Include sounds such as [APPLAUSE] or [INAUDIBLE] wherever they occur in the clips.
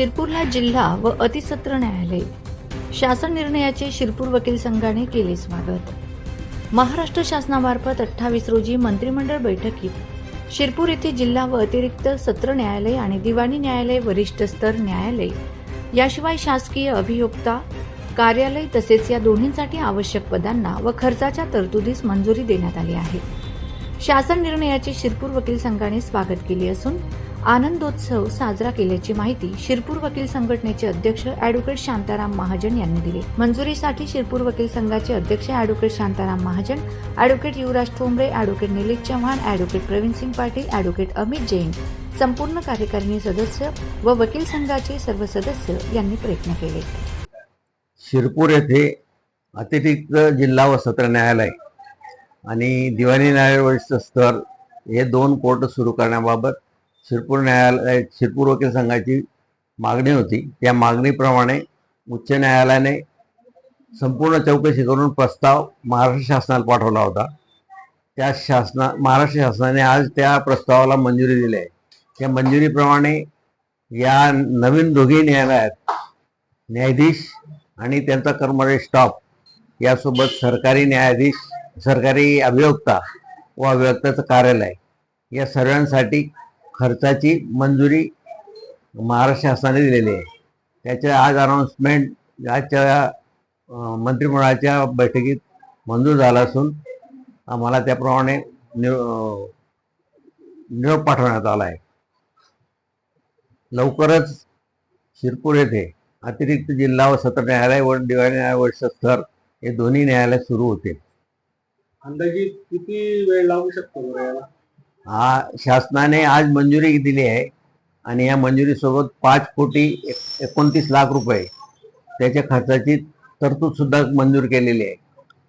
शिरपूरला जिल्हा व अतिसत्र न्यायालय. शासन निर्णयाचे शिरपूर वकील संघाने केले स्वागत. महाराष्ट्र शासनामार्फत अठ्ठावीस रोजी मंत्रिमंडळ बैठकीत शिरपूर येथे जिल्हा व अतिरिक्त सत्र न्यायालय आणि दिवाणी न्यायालय वरिष्ठ स्तर न्यायालय याशिवाय शासकीय अभियोक्ता कार्यालय तसेच या दोन्हींसाठी आवश्यक पदांना व खर्चाच्या तरतुदीस मंजुरी देण्यात आली आहे. शासन निर्णयाचे शिरपूर वकील संघाने स्वागत केले असून आनंदोत्सव साजरा केल्याची माहिती शिरपूर वकील संघटनेचे अध्यक्ष अॅडव्होकेट शांताराम महाजन यांनी दिली. मंजुरीसाठी शिरपूर वकील संघाचे अध्यक्ष advocate Shantaram Mahajan advocate Yuvraj Thombare advocate Nilesh Chavan advocate Pravin Singh Patil advocate Amit Jain संपूर्ण कार्यकारिणी सदस्य व वकील संघाचे सर्व सदस्य यांनी प्रयत्न केले. शिरपूर येथे अतिरिक्त जिल्हा व सत्र न्यायालय आणि दिवाणी न्यायालय स्तर हे दोन कोर्ट सुरू करण्याबाबत शिरपूर न्यायालय शिरपूर वकील संघाची मागणी होती. त्या मागणीप्रमाणे उच्च न्यायालयाने संपूर्ण चौकशी करून प्रस्ताव महाराष्ट्र शासनाला पाठवला होता. त्या शासना महाराष्ट्र शासनाने आज त्या प्रस्तावाला मंजुरी दिली आहे. त्या मंजुरीप्रमाणे या नवीन दोघी न्यायालयात न्यायाधीश आणि त्यांचा कर्मचारी स्टाफ यासोबत सरकारी न्यायाधीश सरकारी अभियोक्ता व अभियोक्ताचं कार्यालय या सर्वांसाठी खर्चाची मंजुरी महाराष्ट्र शासनाने दिलेली आहे. त्याच्या आज अनाऊन्समेंट आजच्या मंत्रिमंडळाच्या बैठकीत मंजूर झाला असून आम्हाला त्याप्रमाणे निव निरोप पाठवण्यात आला आहे. लवकरच शिरपूर येथे अतिरिक्त जिल्हा व सत्र न्यायालय व दिवाळी न्यायालय स्तर हे दोन्ही न्यायालय सुरू होतील. अंदाजे किती वेळ लागू शकतो याला? हा शासनाने आज मंजुरी दिली आहे आणि या मंजुरीसोबत पाच कोटी एक- एकोणतीस लाख रुपये त्याच्या खर्चाची तरतूद सुद्धा मंजूर केलेली आहे.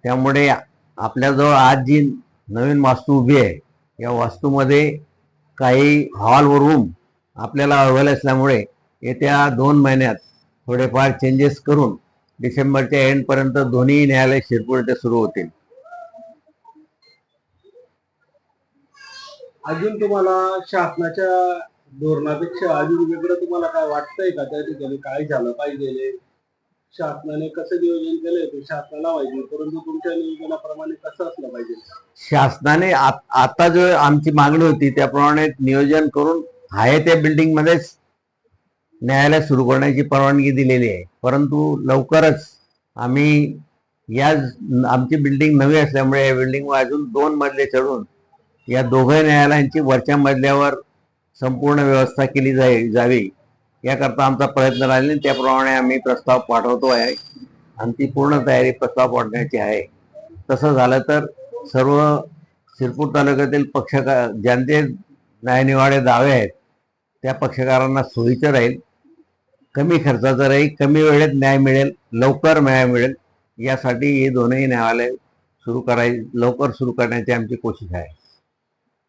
त्यामुळे आपल्याजवळ आज जी नवीन वास्तू उभी आहे या वास्तूमध्ये काही हॉल व रूम आपल्याला अवेल असल्यामुळे येत्या दोन महिन्यात थोडेफार चेंजेस करून डिसेंबरच्या एंडपर्यंत दोन्ही न्यायालय शिरपूर येथे सुरू होतील. अजून तुम्हाला शासनाच्या धोरणापेक्षा अजून वेगळं तुम्हाला काय वाटतंय का? त्या ठिकाणी काय झालं पाहिजे? शासनाने कसं नियोजन केलंय? ते शासनाला पाहिजे परंतु तुमच्या नियोजनाप्रमाणे कसं असलं पाहिजे? शासनाने आता जो आमची मागणी होती त्याप्रमाणे नियोजन करून आहे त्या बिल्डिंग मध्येच न्यायालय सुरू करण्याची परवानगी दिलेली आहे. परंतु लवकरच आम्ही या आमची बिल्डिंग नवी असल्यामुळे या बिल्डिंगवर अजून दोन मजले चढून या दोघं न्यायालयांची वरच्या मजल्यावर संपूर्ण व्यवस्था केली जाई जावी याकरता आमचा प्रयत्न राहील त्याप्रमाणे आम्ही प्रस्ताव पाठवतो आहे आमची पूर्ण तयारी प्रस्ताव पाठवण्याची आहे. तसं झालं तर सर्व शिरपूर तालुक्यातील पक्षकार ज्यांचे न्यायनिवाडे दावे आहेत त्या पक्षकारांना सोयीचं राहील. कमी खर्चाचं राहील कमी वेळेत न्याय मिळेल लवकर न्याय मिळेल यासाठी हे दोनही न्यायालय सुरू कराय लवकर सुरू करण्याची आमची कोशिश आहे.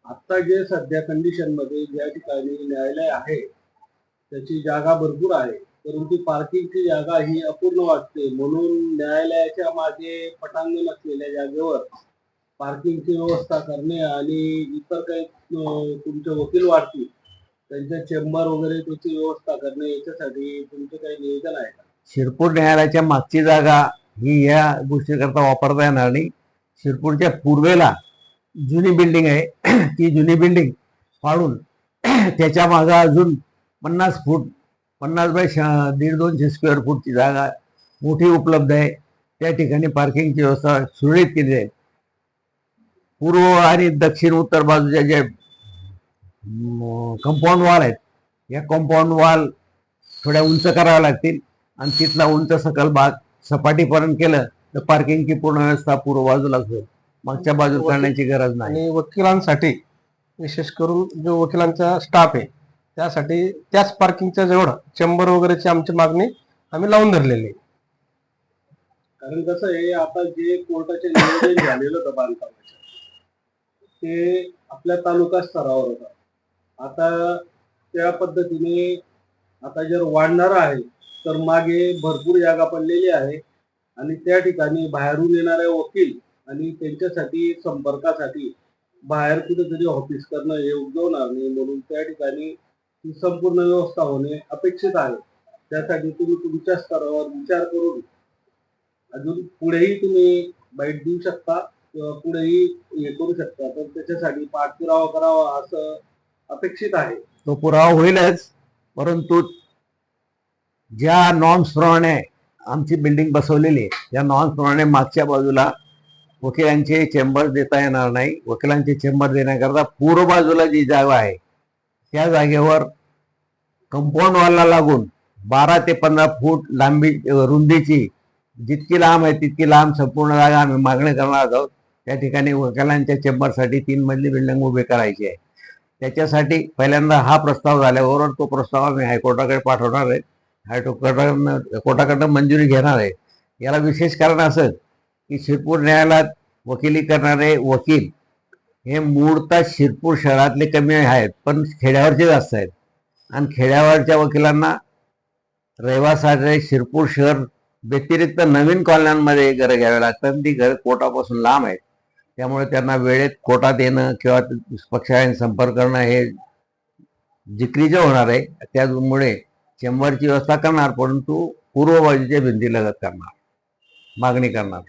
आता जे सध्या कंडिशनमध्ये ज्या ठिकाणी न्यायालय आहे त्याची जागा भरपूर आहे. परंतु पार्किंगची जागा ही अपूर्ण वाटते. म्हणून न्यायालयाच्या मागे पटांगण असलेल्या जागेवर पार्किंगची व्यवस्था करणे आणि इतर काही तुमचे वकील वाढतील त्यांच्या चेंबर वगैरे त्याची व्यवस्था करणे याच्यासाठी तुमचं काही नियोजन आहे का? शिरपूर न्यायालयाच्या मागची जागा ही या गोष्टीकरता वापरता येणार नाही. शिरपूरच्या पूर्वेला जुनी बिल्डिंग आहे. [CLEARS THROAT] ती जुनी बिल्डिंग पाडून [CLEARS THROAT] त्याच्या मागं अजून पन्नास फूट पन्नास बाय दीड दोनशे स्क्वेअर फूटची जागा मोठी उपलब्ध आहे. त्या ठिकाणी पार्किंगची व्यवस्था सुरळीत केली आहे. पूर्व आणि दक्षिण उत्तर बाजूच्या जे कंपाऊंड वॉल आहेत या कंपाऊंड वॉल थोड्या उंच कराव्या लागतील आणि तिथला उंच सकल भाग सपाटीपर्यंत केलं तर पार्किंगची पूर्ण व्यवस्था पूर्व बाजूला होईल. मागच्या बाजूला करण्याची गरज नाही. आणि वकिलांसाठी विशेष करून जो वकिलांचा स्टाफ आहे त्यासाठी त्याच पार्किंगच्या जवळ चेंबर वगैरेची आमची मागणी आम्ही लावून धरलेली कारण कसं आहे आता जे कोर्टाचे नियोजन झालेलं होतं बांधकामाचं ते आपल्या तालुका स्तरावर होतं. आता त्या पद्धतीने आता जर वाढणार आहे तर मागे भरपूर जागा पडलेली आहे. आणि त्या ठिकाणी बाहेरून येणारे वकील आणि त्यांच्यासाठी संपर्कासाठी बाहेर कुठेतरी ऑफिस करणं हे उद्भवणार नाही म्हणून त्या ठिकाणी संपूर्ण व्यवस्था होणे अपेक्षित आहे. त्यासाठी तुम्ही तुमच्या स्तरावर विचार करून अजून पुढेही तुम्ही बाईट देऊ शकता किंवा पुढेही हे करू शकता. तर त्याच्यासाठी पाठपुरावा करावा असं अपेक्षित आहे. तो पुरावा होईलच परंतु ज्या नॉर्म्सप्रमाणे आमची बिल्डिंग बसवलेली आहे त्या नॉर्म्सप्रमाणे मागच्या बाजूला वकिलांचे चेंबर देता येणार नाही. वकिलांचे चेंबर देण्याकरता पूर्व बाजूला जी जागा आहे त्या जागेवर कंपाऊंड वॉलला लागून बारा ते पंधरा फूट लांबी रुंदीची जितकी लांब आहे तितकी लांब संपूर्ण जागा आम्ही मागणी करणार आहोत. त्या ठिकाणी वकिलांच्या चेंबरसाठी तीन मजली बिल्डिंग उभी करायची आहे. त्याच्यासाठी पहिल्यांदा हा प्रस्ताव झाल्याबरोबर तो प्रस्ताव आम्ही हायकोर्टाकडे पाठवणार आहे. हायकोर्टाकडनं कोर्टाकडनं मंजुरी घेणार आहे. याला विशेष कारण असं की शिरपूर न्यायालयात वकिली करणारे वकील हे मूळतः शिरपूर शहरातले कमी आहेत पण खेड्यावरचे जास्त आहेत. आणि खेड्यावरच्या वकिलांना रहिवासाचे शिरपूर शहर व्यतिरिक्त नवीन कॉलन्यांमध्ये घरं घ्यावे लागतात. ती घर कोर्टापासून लांब आहेत. त्यामुळे त्यांना वेळेत कोर्टात येणं किंवा पक्षाने संपर्क करणं हे जिक्रीचं होणार आहे. त्यामुळे चेंबरची व्यवस्था करणार परंतु पूर्व बाजूच्या भिंती लगत करणार. मागणी करणार.